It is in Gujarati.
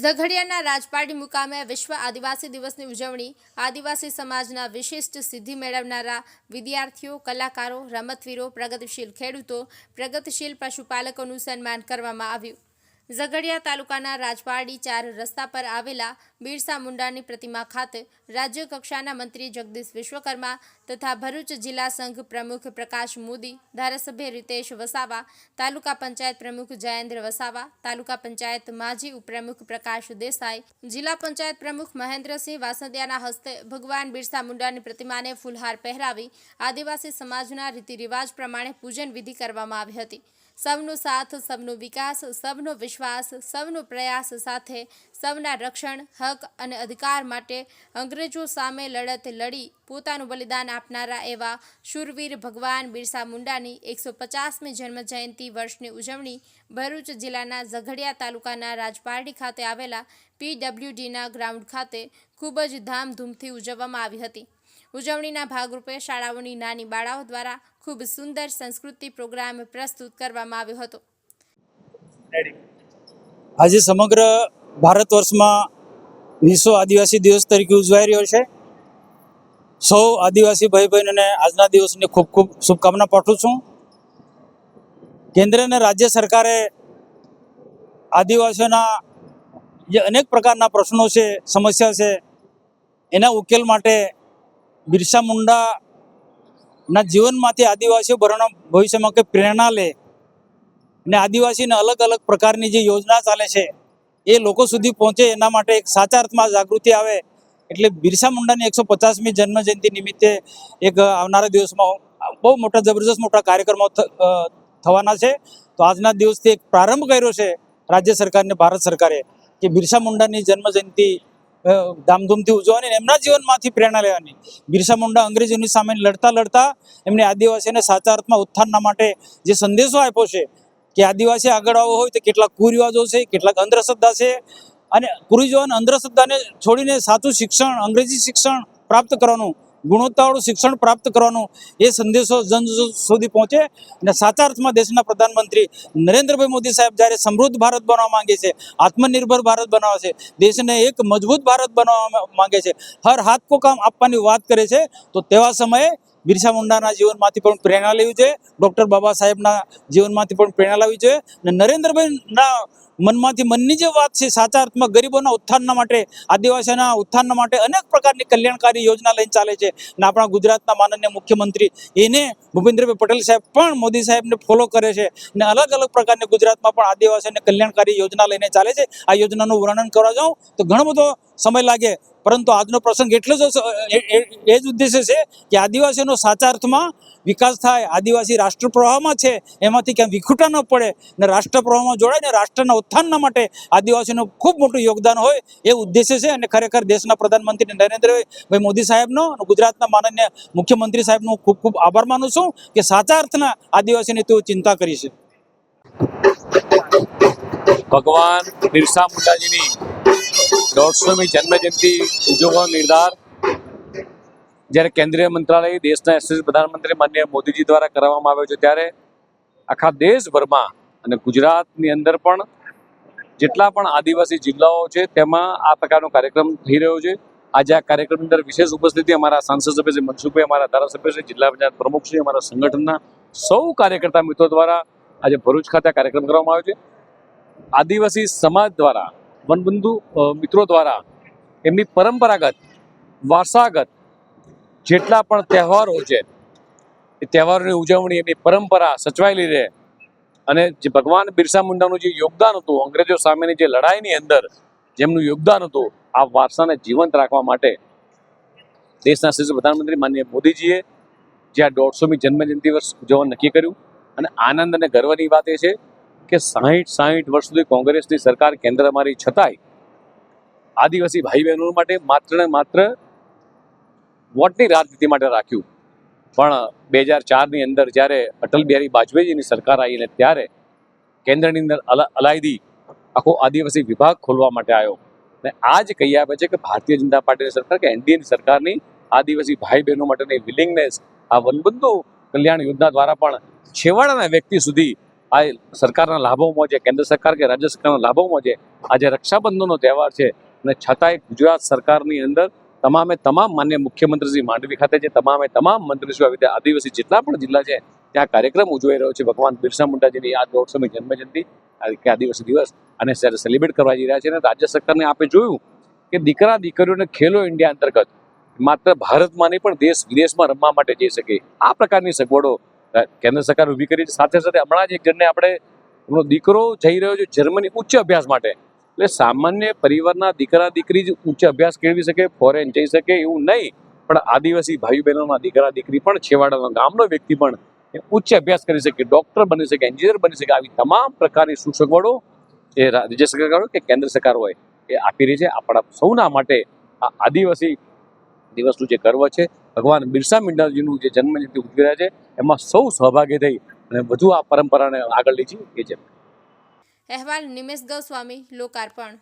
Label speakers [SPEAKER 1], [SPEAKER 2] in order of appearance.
[SPEAKER 1] ઝઘડિયાના રાજપાટી મુકામે વિશ્વ આદિવાસી દિવસની ઉજવણી, આદિવાસી સમાજના વિશિષ્ટ સિદ્ધિ મેળવનારા વિદ્યાર્થીઓ, કલાકારો, રમતવીરો, પ્રગતિશીલ ખેડૂતો, પ્રગતિશીલ પશુપાલકોનું સન્માન કરવામાં આવ્યું. ઝઘડિયા તાલુકાના રાજપારડી ચાર રસ્તા પર આવેલા બિરસા મુંડાની પ્રતિમા ખાતે રાજ્ય કક્ષાના મંત્રી જગદીશ વિશ્વકર્મા તથા ભરૂચ જિલ્લા સંઘ પ્રમુખ પ્રકાશ મોદી, ધારાસભ્ય રીતેશ વસાવા, તાલુકા પંચાયત પ્રમુખ જયેન્દ્ર વસાવા, તાલુકા પંચાયત માજી ઉપપ્રમુખ પ્રકાશ દેસાઈ, જિલ્લા પંચાયત પ્રમુખ મહેન્દ્રસિંહ વાસંદિયાના હસ્તે ભગવાન બિરસા મુંડાની પ્રતિમાને ફૂલહાર પહેરાવી આદિવાસી સમાજના રીતિરિવાજ પ્રમાણે પૂજન વિધિ કરવામાં આવી હતી. સૌનો સાથ, સૌનો વિકાસ, સૌનો વિશ્વાસ, સૌનો પ્રયાસ સાથે સૌના રક્ષણ, હક અને અધિકાર માટે અંગ્રેજો સામે લડત લડી. પોતાનું બલિદાન આપનારા એવા શૂરવીર ભગવાન બિરસા મુંડાની એકસો પચાસમી જન્મ જયંતિ વર્ષની ઉજવણી ભરૂચ જિલ્લાના ઝઘડિયા તાલુકાના રાજપારડી ખાતે આવેલા પીડબ્લ્યુડીના ગ્રાઉન્ડ ખાતે ખૂબ જ ધામધૂમથી ઉજવવામાં આવી હતી. ઉજવણીના ભાગરૂપે શાળાઓની નાની બાળાઓ દ્વારા ખૂબ સુંદર સંસ્કૃતિ પ્રોગ્રામ પ્રસ્તુત કરવામાં આવ્યો હતો.
[SPEAKER 2] આજે સમગ્ર ભારત વર્ષમાં વિશ્વ આદિવાસી દિવસ તરીકે ઉજવાઈ રહ્યો છે. સૌ આદિવાસી ભાઈ બહેનોને આજના દિવસની ખૂબ ખૂબ શુભકામના પાઠવું છું. કેન્દ્ર અને રાજ્ય સરકારે આદિવાસીઓના જે અનેક પ્રકારના પ્રશ્નો છે, સમસ્યા છે, એના ઉકેલ માટે બિરસા મુંડાના જીવનમાંથી આદિવાસીઓ ભરણ ભવિષ્યમાં કંઈ પ્રેરણા લે અને આદિવાસીને અલગ અલગ પ્રકારની જે યોજના ચાલે છે એ લોકો સુધી પહોંચે એના માટે એક સાચા અર્થમાં જાગૃતિ આવે. એટલે બિરસા મુંડાની એકસો પચાસમી જન્મજયંતિ નિમિત્તે એક આવનારા દિવસમાં બહુ મોટા જબરજસ્ત મોટા કાર્યક્રમો થવાના છે. તો આજના દિવસથી એક પ્રારંભ કર્યો છે રાજ્ય સરકારને ભારત સરકારે કે બિરસા મુંડાની જન્મ જયંતિ અ, ધામધૂમથી ઉજવવાની એમના જીવનમાંથી પ્રેરણા લેવાની. બિરસા મુંડા અંગ્રેજોની સામે લડતા લડતા એમને આદિવાસીને સાચા અર્થમાં ઉત્થાનના માટે જે સંદેશો આપ્યો છે કે આદિવાસી આગળ આવવો હોય તો કેટલાક કુરિવાજો છે, કેટલાક અંધશ્રદ્ધા છે અને કુરિવાજો અંધશ્રદ્ધાને છોડીને સાચું શિક્ષણ, અંગ્રેજી શિક્ષણ પ્રાપ્ત કરવાનું ગુણવત્તાવાળું શિક્ષણ પ્રાપ્ત કરવાનું એ સંદેશો જન સુધી પહોંચે અને સાચા અર્થમાં દેશના પ્રધાનમંત્રી નરેન્દ્રભાઈ મોદી સાહેબ જ્યારે સમૃદ્ધ ભારત બનાવવા માંગે છે, આત્મનિર્ભર ભારત બનાવે છે, દેશને એક મજબૂત ભારત બનાવવા માંગે છે, હર હાથ કો કામ આપવાની વાત કરે છે, તો તેવા સમયે બિરસા મુંડાના જીવનમાંથી પણ પ્રેરણા લેવી જોઈએ, ડૉક્ટર બાબા સાહેબના જીવનમાંથી પણ પ્રેરણા લેવી જોઈએ અને નરેન્દ્રભાઈના મનમાંથી મનની જે વાત છે સાચા અર્થમાં ગરીબોના ઉત્થાનના માટે, આદિવાસીઓના ઉત્થાનના માટે અનેક પ્રકારની કલ્યાણકારી યોજના લઈને ચાલે છે. અને આપણા ગુજરાતના માનનીય મુખ્યમંત્રી એને ભૂપેન્દ્રભાઈ પટેલ સાહેબ પણ મોદી સાહેબને ફોલો કરે છે. અને અલગ અલગ પ્રકારની ગુજરાતમાં પણ આદિવાસીઓને કલ્યાણકારી યોજના લઈને ચાલે છે. આ યોજનાનું વર્ણન કરવા જાઉં તો ઘણો બધો સમય લાગે. પરંતુ આજનો પ્રસંગ એટલો જ એ- જ ઉદ્દેશ્ય છે કે આદિવાસીઓનો સાચા અર્થમાં વિકાસ થાય, આદિવાસી રાષ્ટ્ર છે, એમાંથી ક્યાં વિખૂટા ન પડે ને રાષ્ટ્ર પ્રવાહમાં જોડાય ને રાષ્ટ્રના ઉત્થાનના માટે આદિવાસીનું ખૂબ મોટું યોગદાન હોય એ ઉદ્દેશ્ય છે અને ખરેખર દેશના પ્રધાનમંત્રી નરેન્દ્રભાઈ મોદી સાહેબનો અને ગુજરાતના માનનીય મુખ્યમંત્રી સાહેબનો ખૂબ ખૂબ આભાર માનું છું કે સાચા અર્થના આદિવાસીની તેઓ ચિંતા કરી છે.
[SPEAKER 3] ભગવાન બિરસા મુંડાજીની દોઢસોમી જન્મજયંતિ ઉજવવાનો નિર્ધાર. જ્યારે કેન્દ્રીય મંત્રાલય દેશના યશસ્વી પ્રધાનમંત્રી માન્ય મોદીજી દ્વારા કરવામાં આવ્યો છે, ત્યારે આખા દેશભરમાં અને ગુજરાતની અંદર પણ જેટલા પણ આદિવાસી જિલ્લાઓ છે, તેમાં આ પ્રકારનો કાર્યક્રમ થઈ રહ્યો છે. આજે આ કાર્યક્રમની અંદર વિશેષ ઉપસ્થિતિ અમારા સાંસદ સભ્ય શ્રી મનસુખભાઈ, અમારા ધારાસભ્ય શ્રી જિલ્લા પંચાયત પ્રમુખ શ્રી, અમારા સંગઠનના સૌ કાર્યકર્તા મિત્રો દ્વારા આજે ભરૂચ ખાતે કાર્યક્રમ કરવામાં આવ્યો છે. આદિવાસી સમાજ દ્વારા વનબંધુ મિત્રો દ્વારા એમની પરંપરાગત, વારસાગત જેટલા પણ તહેવારો છે, એ તહેવારોની ઉજવણી, એમની પરંપરા સચવાયેલી રહે. અને જે ભગવાન બિરસા મુંડાનું જે યોગદાન હતું, અંગ્રેજો સામેની જે લડાઈની અંદર જેમનું યોગદાન હતું, આ વારસાને જીવંત રાખવા માટે દેશના શ્રી પ્રધાનમંત્રી માનનીય મોદીજીએ જે આ દોઢસોમી જન્મજયંતિ વર્ષ ઉજવવાનું નક્કી કર્યું. અને આનંદ અને ગર્વની વાત એ છે કે સાહીઠ સાહીઠ વર્ષ સુધી કોંગ્રેસની સરકાર કેન્દ્રમાં રહી છતાંય આદિવાસી ભાઈ બહેનો માટે માત્ર ને માત્ર વોટની રાજનીતિ માટે રાખ્યું. પણ બે હજાર ચારની અંદર જ્યારે અટલ બિહારી વાજપેયીજીની સરકાર આવી અને ત્યારે કેન્દ્રની અંદર અલા, અલાયદી આખો આદિવાસી વિભાગ ખોલવા માટે આવ્યો. અને આ જ કહી આપે છે કે ભારતીય જનતા પાર્ટીની સરકાર કે એનડીએની સરકારની આદિવાસી ભાઈ બહેનો માટેની વિલિંગનેસ આ વનબંધુ કલ્યાણ યોજના દ્વારા પણ છેવાડાના વ્યક્તિ સુધી આ સરકારના લાભોમાં છે કેન્દ્ર સરકાર કે રાજ્ય સરકારના લાભોમાં છે આજે રક્ષાબંધનનો તહેવાર છે, અને છતાંય ગુજરાત સરકારની અંદર તમામે તમામ માન્ય મુખ્યમંત્રી શ્રી માંડવી ખાતે છે તમામે તમામ મંત્રીશ્રીઓ આવી રીતે આદિવાસી જેટલા પણ જિલ્લા છે, ત્યાં કાર્યક્રમ ઉજવાઈ રહ્યો છે. ભગવાન બિરસા મુંડાજીની આ દોઢસોમી જન્મજયંતિ કે આદિવાસી દિવસ, અને સેલિબ્રેટ કરવા જઈ રહ્યા છે, અને રાજ્ય સરકારને આપણે જોયું કે દીકરા દીકરીઓને ખેલો ઇન્ડિયા અંતર્ગત, માત્ર ભારતમાં નહીં પણ દેશ વિદેશમાં રમવા માટે જઈ શકે, આ પ્રકારની સગવડો કેન્દ્ર સરકાર ઊભી કરી છે. સાથે સાથે હમણાં જ એક જણને આપણે, એમનો દીકરો જઈ રહ્યો છે જર્મની ઉચ્ચ અભ્યાસ માટે. એટલે સામાન્ય પરિવારના દીકરા દીકરી જ ઉચ્ચ અભ્યાસ કેળવી શકે ફોરેન જઈ શકે એવું નહીં. પણ આદિવાસી ભાઈ બહેનોના દીકરા દીકરી પણ, છેવાડાનો ગામનો વ્યક્તિ પણ ઉચ્ચ અભ્યાસ કરી શકે ડૉક્ટર બની શકે એન્જિનિયર બની શકે. આવી તમામ પ્રકારની સુસગવડો એ રાજ્ય સરકાર કે કેન્દ્ર સરકાર હોય, એ આપી રહી છે. આપણા સૌના માટે આ આદિવાસી દિવસનું જે ગર્વ છે, ભગવાન બિરસા મુંડાજીનું જે જન્મજયંતિ ઉજવી રહ્યા છે, એમાં સૌ સહભાગી થઈ અને વધુ આ પરંપરાને આગળ જઈએ. એ છે
[SPEAKER 1] અહેવાલ નિમેશ ગોસ્વામી, લોકાર્પણ.